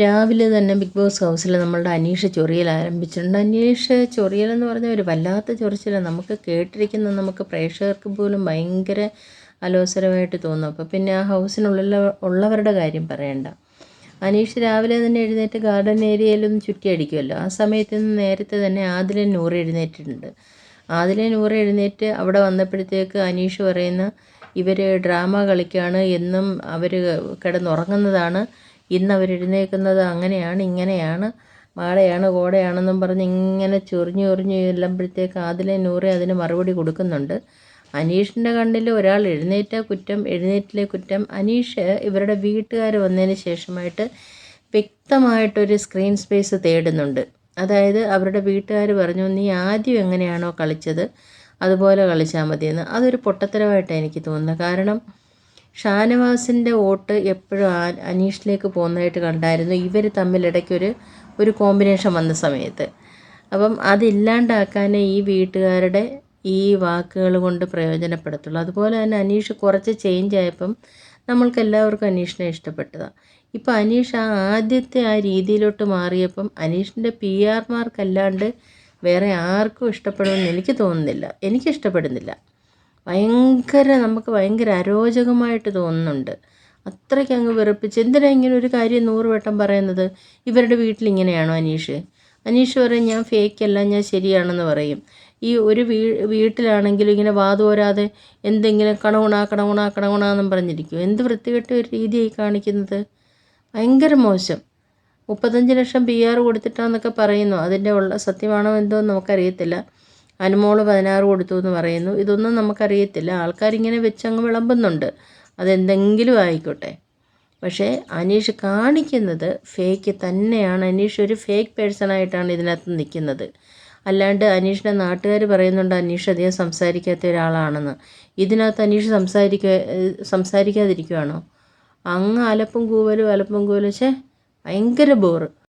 രാവിലെ തന്നെ big boss ഹൗസിൽ നമ്മളുടെ അനീഷ് ചൊറിയൽ ആരംഭിച്ചിട്ടുണ്ട്. അനീഷ് ചൊറിയൽ എന്ന് പറഞ്ഞ ഒരു വല്ലാത്ത ചൊറിച്ചിലാണ് നമുക്ക് കേട്ടിരിക്കുന്ന നമുക്ക് പ്രേക്ഷകർക്ക് പോലും ഭയങ്കര അലോസരമായിട്ട് തോന്നും. അപ്പോൾ പിന്നെ ആ ഹൗസിനുള്ളിൽ ഉള്ളവരുടെ കാര്യം പറയണ്ട. അനീഷ് രാവിലെ തന്നെ എഴുന്നേറ്റ് ഗാർഡൻ ഏരിയയിലൊന്ന് ചുറ്റി അടിക്കുമല്ലോ ആ സമയത്ത് നിന്ന് നേരത്തെ തന്നെ ആദിലെ നൂറ് എഴുന്നേറ്റിട്ടുണ്ട്. ആദിലെ നൂറ് എഴുന്നേറ്റ് അവിടെ വന്നപ്പോഴത്തേക്ക് അനീഷ് പറയുന്ന ഇവർ ഡ്രാമ കളിക്കുകയാണ് എന്നും അവർ കിടന്നുറങ്ങുന്നതാണ്. ഇന്ന് അവർ എഴുന്നേൽക്കുന്നത് അങ്ങനെയാണ് ഇങ്ങനെയാണ് മാടയാണ് കോടയാണെന്നും പറഞ്ഞ് ഇങ്ങനെ ചൊറിഞ്ഞു ചൊറിഞ്ഞു ചെല്ലുമ്പോഴത്തേക്ക് ആദിലെ നൂറെ അതിന് മറുപടി കൊടുക്കുന്നുണ്ട്. അനീഷിന്റെ കണ്ണിൽ ഒരാൾ എഴുന്നേറ്റ കുറ്റം എഴുന്നേറ്റിലെ കുറ്റം. അനീഷ് ഇവരുടെ വീട്ടുകാർ വന്നതിന് ശേഷമായിട്ട് വ്യക്തമായിട്ടൊരു സ്ക്രീൻ സ്പേസ് തേടുന്നുണ്ട്. അതായത് അവരുടെ വീട്ടുകാർ പറഞ്ഞു നീ ആദ്യം എങ്ങനെയാണോ കളിച്ചത് അതുപോലെ കളിച്ചാൽ മതിയെന്ന്. അതൊരു പൊട്ടത്തരമായിട്ടാണ് എനിക്ക് തോന്നുന്നത്. കാരണം ഷാനവാസിന്റെ വോട്ട് എപ്പോഴും അനീഷിലേക്ക് പോകുന്നതായിട്ട് കണ്ടായിരുന്നു. ഇവർ തമ്മിൽ ഇടയ്ക്കൊരു ഒരു കോമ്പിനേഷൻ വന്ന സമയത്ത്. അപ്പം അതില്ലാണ്ടാക്കാൻ ഈ വീട്ടുകാരുടെ ഈ വാക്കുകൾ കൊണ്ട് പ്രയോജനപ്പെടുത്തുള്ളൂ. അതുപോലെ തന്നെ അനീഷ് കുറച്ച് ചേഞ്ച് ആയപ്പം നമ്മൾക്ക് എല്ലാവർക്കും അനീഷിനെ ഇഷ്ടപ്പെട്ടതാണ് ഇപ്പോൾ അനീഷ് ആ ആദ്യത്തെ ആ രീതിയിലോട്ട് മാറിയപ്പം അനീഷിന്റെ പി ആർമാർക്കല്ലാണ്ട് വേറെ ആർക്കും ഇഷ്ടപ്പെടുമെന്ന് എനിക്ക് തോന്നുന്നില്ല. എനിക്ക് ഇഷ്ടപ്പെടുന്നില്ല. ഭയങ്കര നമുക്ക് ഭയങ്കര അരോചകമായിട്ട് തോന്നുന്നുണ്ട്. അത്രയ്ക്ക് അങ്ങ് വെറുപ്പിച്ച് എന്തിനാ ഇങ്ങനെ ഒരു കാര്യം നൂറ് വട്ടം പറയുന്നത്? ഇവരുടെ വീട്ടിൽ ഇങ്ങനെയാണോ അനീഷ്? അനീഷ് പറയും ഞാൻ ഫേക്ക് അല്ല ഞാൻ ശരിയാണെന്ന് പറയും. ഈ ഒരു വീ വീട്ടിലാണെങ്കിലും ഇങ്ങനെ വാതോരാതെ എന്തെങ്കിലും കണകുണ കണകുണ കണകുണ എന്നും പറഞ്ഞിരിക്കും എന്ത് വൃത്തികെട്ട ഒരു രീതിയായി കാണിക്കുന്നത്? ഭയങ്കര മോശം. മുപ്പത്തഞ്ച് ലക്ഷം പി ആർ കൊടുത്തിട്ടാന്നൊക്കെ പറയുന്നു. അതിന്റെ ഉള്ള സത്യമാണോ എന്തോ നമുക്കറിയത്തില്ല. അനുമോൾ പതിനാറ് കൊടുത്തു എന്ന് പറയുന്നു. ഇതൊന്നും നമുക്കറിയത്തില്ല. ആൾക്കാരിങ്ങനെ വെച്ചങ്ങ് വിളമ്പുന്നുണ്ട്. അതെന്തെങ്കിലും ആയിക്കോട്ടെ. പക്ഷേ അനീഷ് കാണിക്കുന്നത് ഫേക്ക് തന്നെയാണ്. അനീഷ് ഒരു ഫേക്ക് പേഴ്സണായിട്ടാണ് ഇതിനകത്ത് നിൽക്കുന്നത്. അല്ലാണ്ട് അനീഷിന്റെ നാട്ടുകാർ പറയുന്നുണ്ട് അനീഷ് അധികം സംസാരിക്കാത്ത ഒരാളാണെന്ന്. ഇതിനകത്ത് അനീഷ് സംസാരിക്ക സംസാരിക്കാതിരിക്കുവാണോ? അങ്ങ് അലപ്പും കൂവലും അലപ്പും കൂവലും. ഛേ ഭയങ്കര ബോറ്